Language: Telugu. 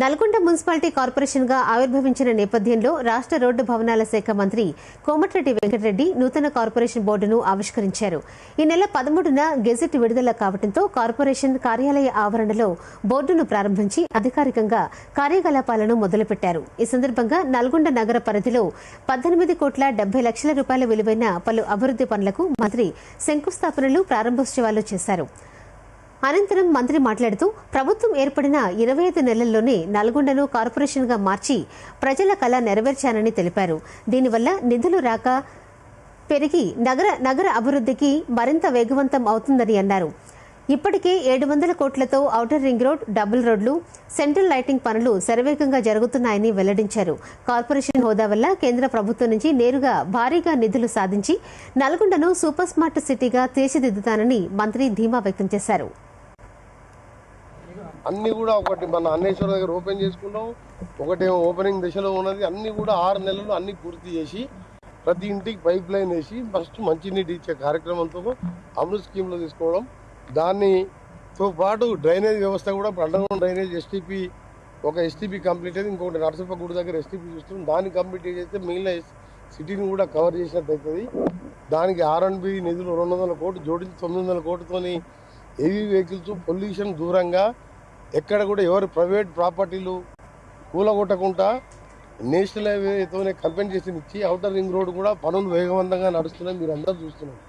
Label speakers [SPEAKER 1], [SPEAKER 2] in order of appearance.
[SPEAKER 1] నల్గొండ మున్సిపాలిటీ కార్పొరేషన్గా ఆవిర్భవించిన నేపథ్యంలో రాష్ట్ర రోడ్డు భవనాల శాఖ మంత్రి కోమటిరెడ్డి వెంకటరెడ్డి నూతన కార్పొరేషన్ బోర్డును ఆవిష్కరించారు. ఈ నెల పదమూడున గెజెట్ విడుదల కావడంతో కార్పొరేషన్ కార్యాలయ ఆవరణలో బోర్డును ప్రారంభించి అధికారికంగా కార్యకలాపాలను మొదలుపెట్టారు. ఈ సందర్భంగా నల్గొండ నగర పరిధిలో పద్దెనిమిది కోట్ల డెబ్బై లక్షల రూపాయల విలువైన పలు అభివృద్ది పనులకు మంత్రి శంకుస్థాపనలు ప్రారంభోత్సవాలు చేశారు. అనంతరం మంత్రి మాట్లాడుతూ ప్రభుత్వం ఏర్పడిన ఇరవై ఐదు నెలల్లోనే నల్గొండను కార్పొరేషన్గా మార్చి ప్రజల కళ నెరవేర్చానని తెలిపారు. దీనివల్ల నిధులు రాక పెరిగి నగర నగర అభివృద్ధికి మరింత వేగవంతం అవుతుందని అన్నారు. ఇప్పటికే ఏడు వందల కోట్లతో ఔటర్ రింగ్ రోడ్ డబుల్ రోడ్లు సెంట్రల్ లైటింగ్ పనులు శరవేగంగా జరుగుతున్నాయని వెల్లడించారు. కార్పొరేషన్ హోదా వల్ల కేంద్ర ప్రభుత్వం నుంచి నేరుగా భారీగా నిధులు సాధించి నల్గొండను సూపర్ స్మార్ట్ సిటీగా తీర్చిదిద్దుతానని మంత్రి ధీమా వ్యక్తం చేశారు.
[SPEAKER 2] అన్నీ కూడా ఒకటి మన అన్నేశ్వర దగ్గర ఓపెన్ చేసుకున్నాం. ఒకటేమో ఓపెనింగ్ దశలో ఉన్నది. అన్నీ కూడా ఆరు నెలలు అన్నీ పూర్తి చేసి ప్రతి ఇంటికి పైప్ లైన్ వేసి ఫస్ట్ మంచినీటి ఇచ్చే కార్యక్రమంతో అమృత్ స్కీమ్లో తీసుకోవడం. దానితో పాటు డ్రైనేజ్ వ్యవస్థ కూడా అండర్గ్రౌండ్ డ్రైనేజ్ ఎస్టీపీ ఒక ఎస్టీపీ కంప్లీట్ అయింది. ఇంకొకటి నరసింపగుడి దగ్గర ఎస్టీపీ చూస్తున్నాం. దాన్ని కంప్లీట్ చేస్తే మిగిలిన సిటీని కూడా కవర్ చేసినట్టు అవుతుంది దానికి ఆర్ నిధులు రెండు వందల కోట్లు జోడించి తొమ్మిది వందల కోట్లతోని హెవీ వెహికల్స్ పొల్యూషన్ దూరంగా ఎక్కడ కూడా ఎవరు ప్రైవేట్ ప్రాపర్టీలు కూలగొట్టకుండా నేషనల్ హైవేతోనే కంపెన్సేషన్ ఇచ్చి అవుటర్ రింగ్ రోడ్ కూడా పనులు వేగవంతంగా నడుస్తున్నాయి మీరు అందరూ చూస్తున్నారు.